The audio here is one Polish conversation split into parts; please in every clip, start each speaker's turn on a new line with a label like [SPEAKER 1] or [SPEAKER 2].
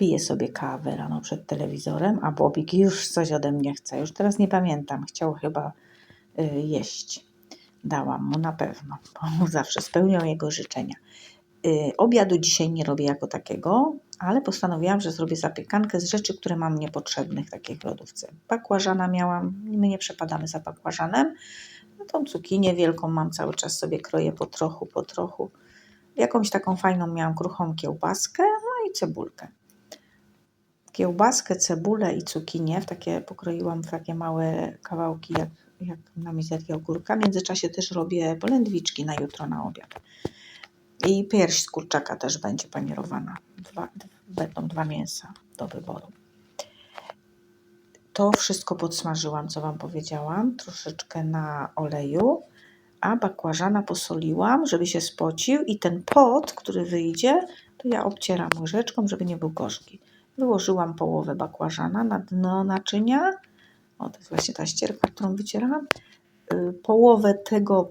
[SPEAKER 1] Piję sobie kawę rano przed telewizorem, a Bobik już coś ode mnie chce. Już teraz nie pamiętam, chciał chyba y, jeść. Dałam mu na pewno, bo zawsze spełnią jego życzenia. Y, obiadu dzisiaj nie robię jako takiego, ale postanowiłam, że zrobię zapiekankę z rzeczy, które mam niepotrzebnych, takie w lodówce. Bakłażana miałam, my nie przepadamy za bakłażanem. No tą cukinię wielką mam cały czas sobie kroję po trochu, po trochu. Jakąś taką fajną miałam kruchą kiełbaskę, no i cebulkę. Kiełbaskę, cebulę i cukinię takie pokroiłam w takie małe kawałki, jak, jak na mizerkę ogórka. W międzyczasie też robię polędwiczki na jutro na obiad. I pierś z kurczaka też będzie panierowana. Dwa, będą dwa mięsa do wyboru. To wszystko podsmażyłam, co Wam powiedziałam, troszeczkę na oleju, a bakłażana posoliłam, żeby się spocił i ten pot, który wyjdzie, to ja obcieram łyżeczką, żeby nie był gorzki. Wyłożyłam połowę bakłażana na dno naczynia. O, to jest właśnie ta ścierka, którą wycierałam. Y, Połowę tego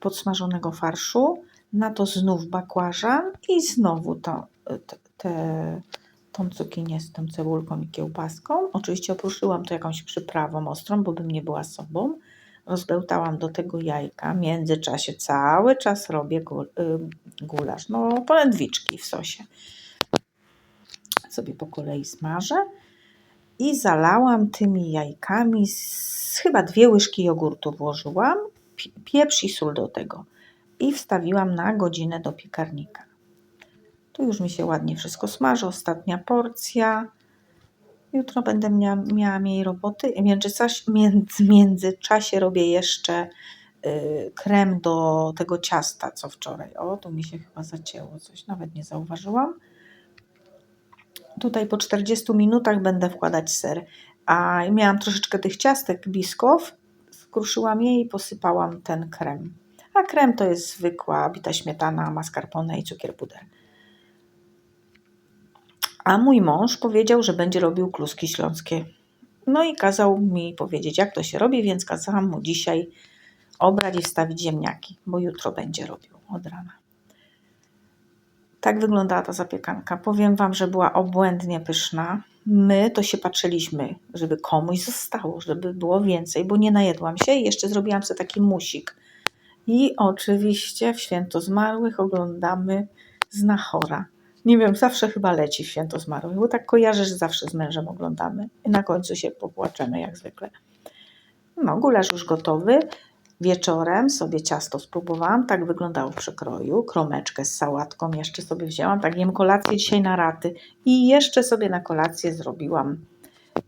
[SPEAKER 1] podsmażonego farszu, na to znów bakłażan i znowu to, te, te, tą cukinię z tą cebulką i kiełbaską. Oczywiście opruszyłam to jakąś przyprawą ostrą, bo bym nie była sobą. Rozbełtałam do tego jajka. W międzyczasie cały czas robię y, gulasz, no polędwiczki w sosie. Sobie po kolei smażę i zalałam tymi jajkami, z, chyba dwie łyżki jogurtu włożyłam, pi- pieprz i sól do tego i wstawiłam na godzinę do piekarnika. Tu już mi się ładnie wszystko smaży, ostatnia porcja. Jutro będę miała, miała mniej roboty. W międzyczasie, między, międzyczasie robię jeszcze y, krem do tego ciasta, co wczoraj. O, tu mi się chyba zacięło coś, nawet nie zauważyłam. Tutaj po 40 minutach będę wkładać ser. A miałam troszeczkę tych ciastek biskow, skruszyłam je i posypałam ten krem. A krem to jest zwykła bita śmietana, mascarpone i cukier puder. A mój mąż powiedział, że będzie robił kluski śląskie. No i kazał mi powiedzieć, jak to się robi, więc kazałam mu dzisiaj obrać i wstawić ziemniaki, bo jutro będzie robił od rana. Tak wyglądała ta zapiekanka. Powiem Wam, że była obłędnie pyszna. My to się patrzyliśmy, żeby komuś zostało, żeby było więcej, bo nie najedłam się i jeszcze zrobiłam sobie taki musik. I oczywiście w Święto Zmarłych oglądamy Znachora. Nie wiem, zawsze chyba leci w Święto Zmarłych, bo tak kojarzę, że zawsze z mężem oglądamy. I na końcu się popłaczemy, jak zwykle. No, gulasz już gotowy. Wieczorem sobie ciasto spróbowałam, tak wyglądało w przekroju. Kromeczkę z sałatką jeszcze sobie wzięłam, tak jem kolację dzisiaj na raty. I jeszcze sobie na kolację zrobiłam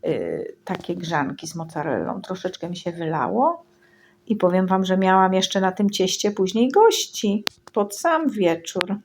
[SPEAKER 1] y, takie grzanki z mozzarellą. Troszeczkę mi się wylało. I powiem Wam, że miałam jeszcze na tym cieście później gości pod sam wieczór.